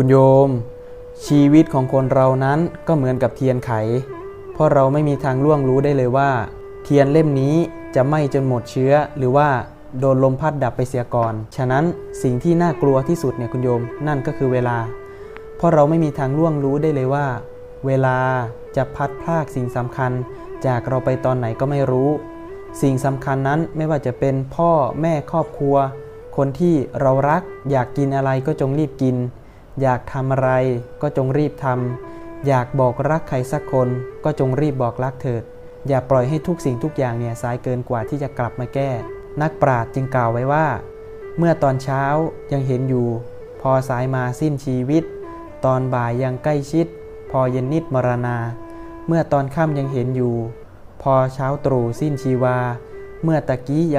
คุณโยม ชีวิตของคนเรานั้นก็เหมือนกับเทียนไข เพราะเราไม่มีทางล่วงรู้ได้เลยว่า เทียนเล่มนี้จะไหม้จนหมดเชื้อ หรือว่าโดนลมพัดดับไปเสียก่อน ฉะนั้นสิ่งที่น่ากลัวที่สุดเนี่ยคุณโยมนั่นก็คือเวลา เพราะเราไม่มีทางล่วงรู้ได้เลยว่า เวลาจะพัดพรากสิ่งสำคัญ จากเราไปตอนไหนก็ไม่รู้ สิ่งสำคัญนั้นไม่ว่าจะเป็นพ่อแม่ครอบครัว คนที่เรารักอยากกินอะไรก็จงรีบกิน อยากทำอะไรก็จงรีบทำอยากบอกรักใครสักคนก็จงรีบบอกรักเถิด อย่าปล่อยให้ทุกสิ่งทุกอย่างเนี่ยสายเกินกว่าที่จะกลับมาแก้ นักปราชญ์จึงกล่าวไว้ว่า เมื่อตอนเช้ายังเห็นอยู่ พอสายมาสิ้นชีวิต ตอนบ่ายยังใกล้ชิด พอเย็นนิดมรณา เมื่อตอนค่ำยังเห็นอยู่ พอเช้าตรู่สิ้นชีวา เมื่อตะกี้ยัง